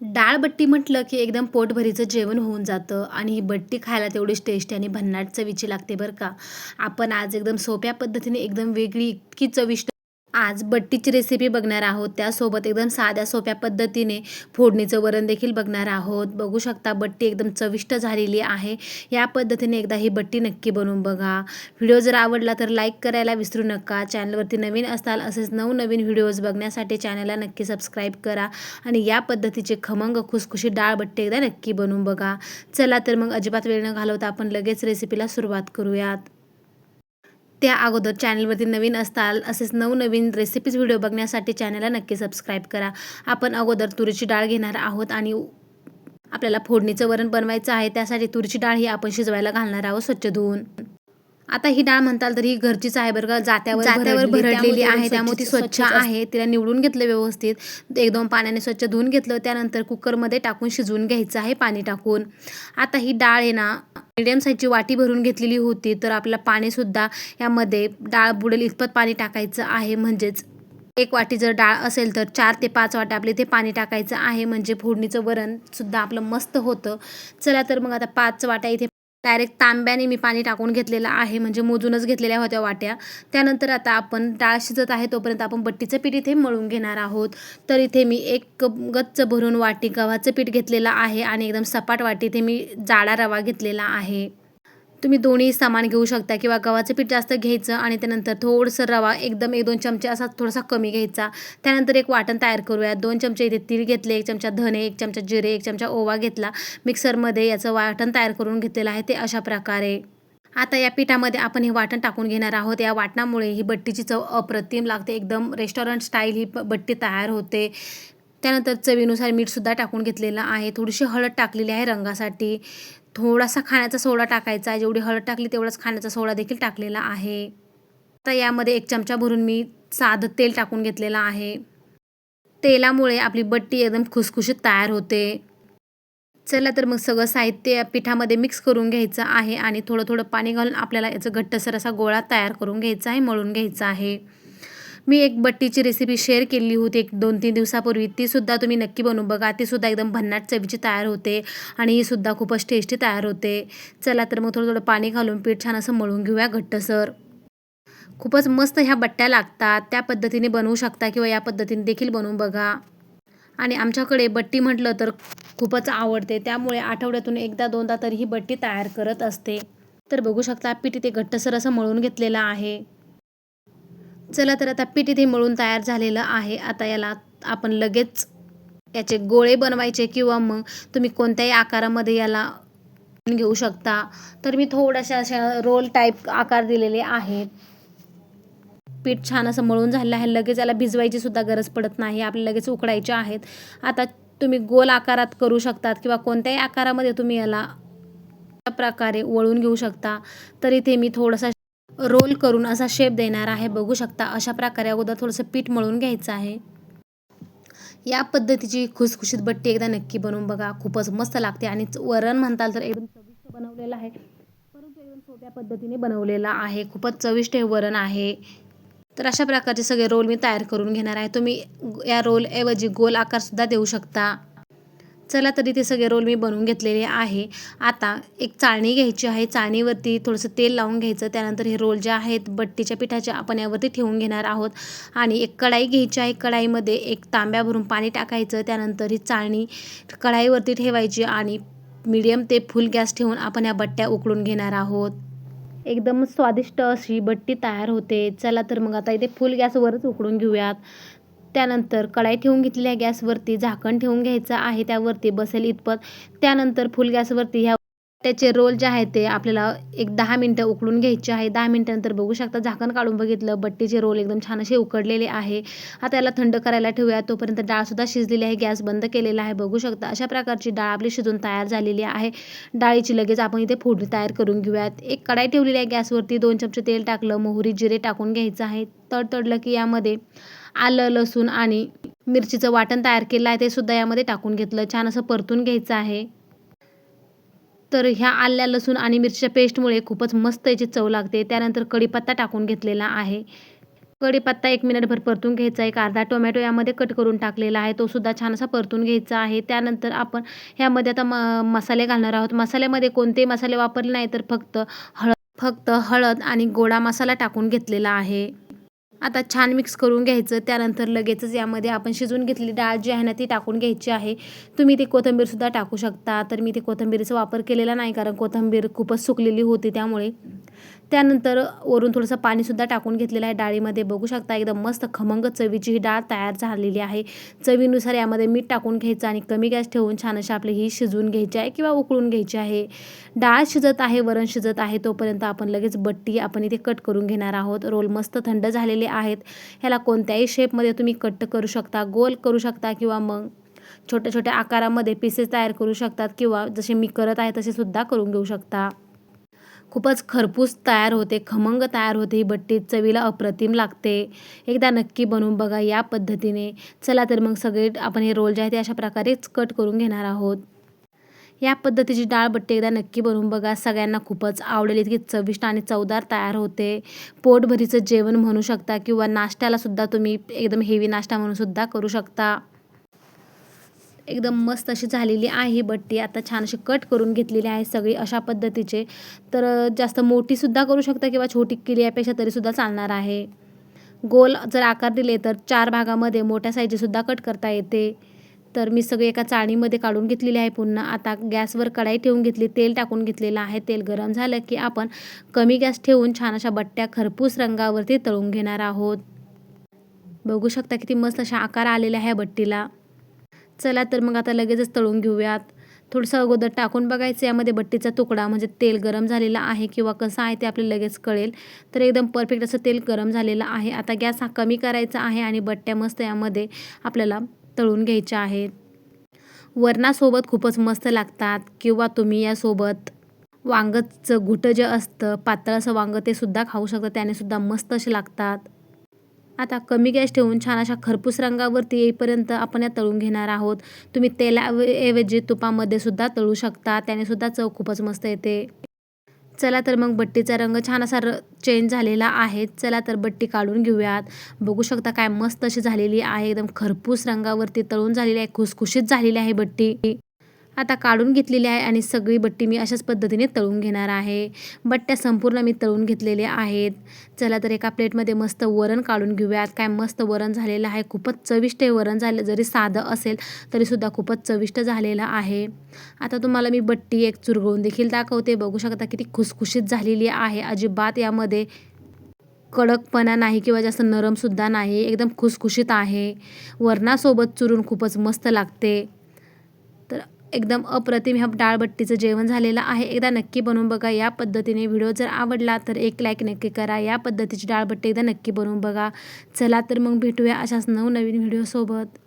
डाळ बट्टी म्हटलं की एकदम पोटभरीचं जेवण होऊन जातं आणि ही बट्टी खायला तेवढीच टेस्टी आणि भन्नाट चवीची लागते बरं का. आपण आज एकदम सोप्या पद्धतीने एकदम वेगळी इतकी चविष्ट आज बट्टीची रेसिपी बघणार आहोत. त्यासोबत एकदम साध्या सोप्या पद्धतीने फोडणीचं वरण देखील बघणार आहोत. बघू शकता बट्टी एकदम चविष्ट झालेली आहे. या पद्धतीने एकदा ही बट्टी नक्की बनवून बघा. व्हिडिओ जर आवडला तर लाईक करायला विसरू नका. चॅनलवरती नवीन असाल असेच नवनवीन व्हिडिओज बघण्यासाठी चॅनलला नक्की सबस्क्राईब करा. आणि या पद्धतीचे खमंग खुसखुशी डाळ बट्टी एकदा नक्की बनवून बघा. चला तर मग अजिबात वेळ न घालवता आपण लगेच रेसिपीला सुरुवात करूयात. त्या अगोदर चॅनलवरती नवीन असताल असेच नवनवीन रेसिपीज व्हिडिओ बघण्यासाठी चॅनलला नक्की सबस्क्राईब करा. आपण अगोदर तुरीची डाळ घेणार आहोत आणि आपल्याला फोडणीचं वरण बनवायचं आहे त्यासाठी तुरीची डाळ ही आपण शिजवायला घालणार आहोत स्वच्छ धुवून. आता ही डाळ म्हणताल तर ही घरचीच आहे बरं का जात्यावर जात्यावर भरडलेली आहे त्यामुळे ती स्वच्छ आहे. तिला निवडून घेतलं व्यवस्थित. एक दोन पाण्याने स्वच्छ धुवून घेतलं. त्यानंतर कुकरमध्ये टाकून शिजवून घ्यायचं आहे पाणी टाकून. आता ही डाळ आहे ना मिडियम साईजची वाटी भरून घेतलेली होती तर आपल्याला पाणीसुद्धा यामध्ये डाळ बुडेल इतपत पाणी टाकायचं आहे. म्हणजेच एक वाटी जर डाळ असेल तर चार ते पाच वाट्या आपले इथे पाणी टाकायचं आहे. म्हणजे फोडणीचं वरणसुद्धा आपलं मस्त होतं. चला तर मग आता पाच वाट्या इथे डायरेक्ट तांब्याने मी पाणी टाकून घेतलेलं आहे म्हणजे मोजूनच घेतलेल्या होत्या वाट्या. त्यानंतर आता आपण डाळ शिजत आहे तोपर्यंत आपण बट्टीचं पीठ इथे मळून घेणार आहोत. तर इथे मी एक कप गच्च भरून वाटी गव्हाचं पीठ घेतलेलं आहे आणि एकदम सपाट वाटी इथे मी जाडा रवा घेतलेला आहे. तुम्ही दोन्ही सामान घेऊ शकता किंवा गव्हाचं पीठ जास्त घ्यायचं आणि त्यानंतर थोडंसं रवा एकदम एक दोन चमचे असा थोडासा कमी घ्यायचा. त्यानंतर एक वाटण तयार करूया. दोन चमचे इथे तीळ घेतले एक चमचा धने एक चमचा जिरे एक चमचा ओवा घेतला. मिक्सरमध्ये याचं वाटण तयार करून घेतलेलं आहे ते अशा प्रकारे. आता या पिठामध्ये आपण हे वाटण टाकून घेणार आहोत. या वाटणामुळे ही बट्टीची चव अप्रतिम लागते. एकदम रेस्टॉरंट स्टाईल ही बट्टी तयार होते. त्यानंतर चवीनुसार मीठसुद्धा टाकून घेतलेलं आहे. थोडीशी हळद टाकलेली आहे रंगासाठी. थोडासा खाण्याचा सोडा टाकायचा आहे. जेवढी हळद टाकली तेवढाच खाण्याचा सोडा देखील टाकलेला आहे. आता यामध्ये एक चमचा भरून मी साधं तेल टाकून घेतलेलं आहे. तेलामुळे आपली बट्टी एकदम खुसखुशीत तयार होते. चला तर मग सगळं साहित्य पिठामध्ये मिक्स करून घ्यायचं आहे आणि थोडं थोडं पाणी घालून आपल्याला याचं घट्टसर असा गोळा तयार करून घ्यायचा आहे मळून घ्यायचा आहे. मी एक बट्टीची रेसिपी शेअर केली होती एक दोन तीन दिवसापूर्वी. तीसुद्धा तुम्ही नक्की बनवून बघा. तीसुद्धा एकदम भन्नाट चवीची तयार होते आणि ही सुद्धा खूपच टेस्टी तयार होते. चला तर मग थोडं थोडं पाणी घालून पीठ छान असं मळून घेऊया घट्टसर. खूपच मस्त ह्या बट्ट्या लागतात. त्या पद्धतीने बनवू शकता किंवा या पद्धतीने देखील बनवून बघा. आणि आमच्याकडे बट्टी म्हटलं तर खूपच आवडते. त्यामुळे आठवड्यातून एकदा दोनदा तरी ही बट्टी तयार करत असते. तर बघू शकता पीठ इथे घट्टसर असं मळून घेतलेलं आहे. चला तर आता पीठ इथे मळून तयार झालेलं आहे. आता याला आपण लगेच याचे गोळे बनवायचे किंवा मग तुम्ही कोणत्याही आकारामध्ये याला घेऊ शकता. तर मी थोड्याशा अशा रोल टाईप आकार दिलेले आहेत. पीठ छान असं मळून झालेलं आहे. लगेच याला भिजवायची सुद्धा गरज पडत नाही. आपल्याला लगेच उकडायचे आहेत. आता तुम्ही गोल आकारात करू शकतात किंवा कोणत्याही आकारामध्ये तुम्ही याला प्रकारे वळून घेऊ शकता. तर इथे मी थोडासा रोल करून असा शेप देणार आहे बघू शकता. अशा प्रकारे अगोदर थोडंसं पीठ मळून घ्यायचं आहे. या पद्धतीची खुसखुशीत बट्टी एकदा नक्की बनवून बघा. खूपच मस्त लागते आणि वरण म्हणताल तर एकदम चविष्ट बनवलेलं आहे. परंतु एकदम सोप्या पद्धतीने बनवलेलं आहे. खूपच चविष्ट हे वरण आहे. तर अशा प्रकारचे सगळे रोल मी तयार करून घेणार आहे. तुम्ही या रोलऐवजी गोल आकारसुद्धा देऊ शकता. चला तरी ते सगळे रोल मी बनवून घेतलेले आहे. आता एक चाळणी घ्यायची आहे. चाळणीवरती थोडंसं तेल लावून घ्यायचं. त्यानंतर हे रोल जे आहेत बट्टीच्या पिठाच्या आपण यावरती ठेवून घेणार आहोत. आणि एक कढाई घ्यायची आहे. कढाईमध्ये एक तांब्या भरून पाणी टाकायचं. त्यानंतर ही चाळणी कढाईवरती ठेवायची आणि मीडियम ते फुल गॅस ठेवून आपण या बट्ट्या उकळून घेणार आहोत. एकदम स्वादिष्ट अशी बट्टी तयार होते. चला तर मग आता इथे फुल गॅसवरच उकडून घेऊयात. त्यानंतर कढाई ठेवून घेतलेल्या गॅसवरती झाकण ठेवून घ्यायचं आहे त्यावरती बसेल इतपत त्यानंतर फुल गॅसवरती ह्या त्याचे रोल जे आहेत ते आपल्याला एक दहा मिनटं उकळून घ्यायचे आहे. दहा मिनटानंतर बघू शकता झाकण काढून बघितलं बट्टीचे रोल एकदम छान असे उकडलेले आहे. आता याला थंड करायला ठेवूया. तोपर्यंत डाळसुद्धा शिजलेली आहे. गॅस बंद केलेला आहे. बघू शकता अशा प्रकारची डाळ आपली शिजून तयार झालेली आहे. डाळीची लगेच आपण इथे फोडणी तयार करून घेऊयात. एक कढाई ठेवलेली आहे गॅसवरती. दोन चमचे तेल टाकलं मोहरी जिरे टाकून घ्यायचं आहे. तडतडलं की यामध्ये आलं लसूण आणि मिरचीचं वाटण तयार केलं आहे. ते सुद्धा यामध्ये टाकून घेतलं. छान असं परतून घ्यायचं आहे. तर ह्या आल्या लसूण आणि मिरचीच्या पेस्टमुळे खूपच मस्त याची चव लागते. त्यानंतर कढीपत्ता टाकून घेतलेला आहे. कढीपत्ता एक मिनिटभर परतून घ्यायचा एक अर्धा टोमॅटो यामध्ये कट करून टाकलेला आहे. तो सुद्धा छान असा परतून घ्यायचा आहे. त्यानंतर आपण ह्यामध्ये आता म मसाले घालणार आहोत. मसाल्यामध्ये कोणते मसाले वापरले नाही तर फक्त हळद फक्त हळद आणि गोडा मसाला टाकून घेतलेला आहे. आता छान मिक्स करून घ्यायचं. त्यानंतर लगेचच यामध्ये आपण शिजवून घेतलेली डाळ जी आहे ना ती टाकून घ्यायची आहे. तुम्ही ती कोथिंबीरसुद्धा टाकू शकता. तर मी ते कोथिंबीरीचा वापर केलेला नाही कारण कोथिंबीर खूपच सुकलेली होती त्यामुळे. त्यानंतर वरून थोडंसं पाणीसुद्धा टाकून घेतलेलं आहे डाळीमध्ये. बघू शकता एकदम मस्त खमंग चवीची ही डाळ तयार झालेली आहे. चवीनुसार यामध्ये मीठ टाकून घ्यायचं आणि कमी गॅस ठेवून छान अशी आपली ही शिजवून घ्यायची आहे किंवा उकळून घ्यायची आहे. डाळ शिजत आहे वरण शिजत आहे तोपर्यंत आपण लगेच बट्टी आपण इथे कट करून घेणार आहोत. रोल मस्त थंड झालेले आहेत. ह्याला कोणत्याही शेपमध्ये तुम्ही कट करू शकता गोल करू शकता किंवा मग छोट्या छोट्या आकारामध्ये पीसेस तयार करू शकतात किंवा जसे मी करत आहे तसे सुद्धा करून घेऊ शकता. खूपच खरपूस तयार होते खमंग तयार होते ही बट्टी चवीला अप्रतिम लागते. एकदा नक्की बनवून बघा या पद्धतीने. चला तर मग सगळे आपण हे रोल जे आहे ते अशा प्रकारेच कट करून घेणार आहोत. या पद्धतीची डाळ बट्टी एकदा नक्की बनवून बघा. सगळ्यांना खूपच आवडेल. इतकी चविष्ट आणि चवदार तयार होते. पोटभरीचं जेवण म्हणू शकता किंवा नाश्त्यालासुद्धा तुम्ही एकदम हेवी नाश्ता म्हणूनसुद्धा करू शकता. एकदम मस्त अशी झालेली आहे बट्टी. आता छान अशी कट करून घेतलेली आहे सगळी अशा पद्धतीचे. तर जास्त मोठीसुद्धा करू शकता किंवा छोटी केली यापेक्षा तरीसुद्धा चालणार आहे. गोल जर आकार दिले तर चार भागामध्ये मोठ्या साईजेसुद्धा कट करता येते. तर मी सगळी एका चाळणीमध्ये काढून घेतलेली आहे पुन्हा. आता गॅसवर कढाई ठेवून घेतली तेल टाकून घेतलेलं आहे. तेल गरम झालं की आपण कमी गॅस ठेवून छान अशा बट्ट्या खरपूस रंगावरती तळून घेणार आहोत. बघू शकता किती मस्त अशा आकार आलेला आहे बट्टीला. चला तर मग आता लगेचच तळून घेऊयात. थोडंसं अगोदर टाकून बघायचं यामध्ये बट्टीचा तुकडा म्हणजे तेल गरम झालेला आहे किंवा कसं आहे ते आपल्याला लगेच कळेल. तर एकदम परफेक्ट असं तेल गरम झालेलं आहे. आता गॅस हा कमी करायचा आहे आणि बट्ट्या मस्त यामध्ये आपल्याला तळून घ्यायच्या आहेत. वरणासोबत खूपच मस्त लागतात किंवा तुम्ही यासोबत वांगचं घुटं जे असतं पातळ असं वांगं ते सुद्धा खाऊ शकता. त्याने सुद्धा मस्त असे लागतात. आता कमी गॅस ठेवून छान अशा खरपूस रंगावरती येईपर्यंत आपण या तळून घेणार आहोत. तुम्ही तेलाऐवजी तुपामध्ये सुद्धा तळू शकता. त्याने सुद्धा चव खूपच मस्त येते. चला तर मग बट्टीचा रंग छान असा र चेंज झालेला आहे. चला तर बट्टी काढून घेऊयात. बघू शकता काय मस्त अशी झालेली आहे. एकदम खरपूस रंगावरती तळून झालेली आहे. खुसखुशीत झालेली आहे बट्टी. आता काढून घेतलेली आहे आणि सगळी बट्टी मी अशाच पद्धतीने तळून घेणार आहे. बट्ट्या संपूर्ण मी तळून घेतलेल्या आहेत. चला तर एका प्लेटमध्ये मस्त वरण काढून घेऊयात. काय मस्त वरण झालेलं आहे. खूपच चविष्ट हे वरण झालं जरी साधं असेल तरीसुद्धा खूपच चविष्ट झालेलं आहे. आता तुम्हाला मी बट्टी एक चुरगळून देखील दाखवते. बघू शकता किती खुसखुशीत झालेली आहे. अजिबात यामध्ये कडकपणा नाही किंवा जास्त नरमसुद्धा नाही. एकदम खुसखुशीत आहे. वरणासोबत चुरून खूपच मस्त लागते. एकदम अप्रतिम ह्या डाळबट्टीचं जेवण झालेलं आहे. एकदा नक्की बनवून बघा या पद्धतीने. व्हिडिओ जर आवडला तर एक लाईक नक्की करा. या पद्धतीची डाळबट्टी एकदा नक्की बनवून बघा. चला तर मग भेटूया अशाच नवनवीन व्हिडिओसोबत.